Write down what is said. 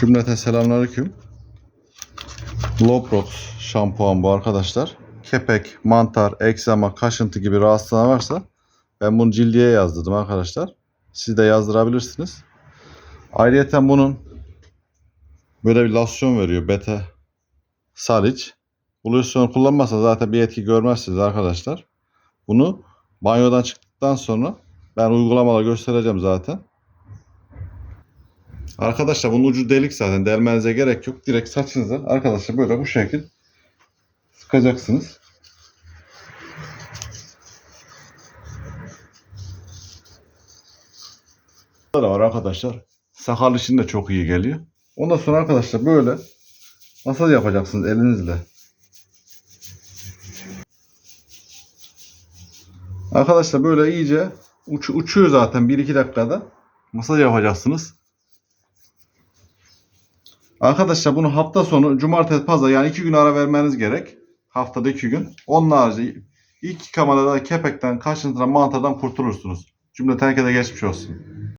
Cümleten selamünaleyküm. Loprox şampuan bu arkadaşlar. Kepek, mantar, egzama, kaşıntı gibi rahatsızlığı varsa ben bunu cildiye yazdırdım arkadaşlar. Siz de yazdırabilirsiniz. Ayrıca bunun böyle bir lasyon veriyor. Beta saliç. Bu losyonu kullanmazsa zaten bir etki görmezsiniz arkadaşlar. Bunu banyodan çıktıktan sonra ben uygulamalar göstereceğim zaten. Arkadaşlar bunun ucu delik zaten. Delmenize gerek yok. Direkt saçınıza arkadaşlar böyle bu şekil sıkacaksınız. da var arkadaşlar. Sakal için de çok iyi geliyor. Ondan sonra arkadaşlar böyle masaj yapacaksınız elinizle. Arkadaşlar böyle iyice uç, uçuyor zaten 1-2 dakikada. Masaj yapacaksınız. Arkadaşlar bunu hafta sonu cumartesi pazar yani 2 gün ara vermeniz gerek. Haftada 2 gün. Onun harici ilk yıkamada da kepekten, kaşıntıdan, mantardan kurtulursunuz. Cümle herkese geçmiş olsun.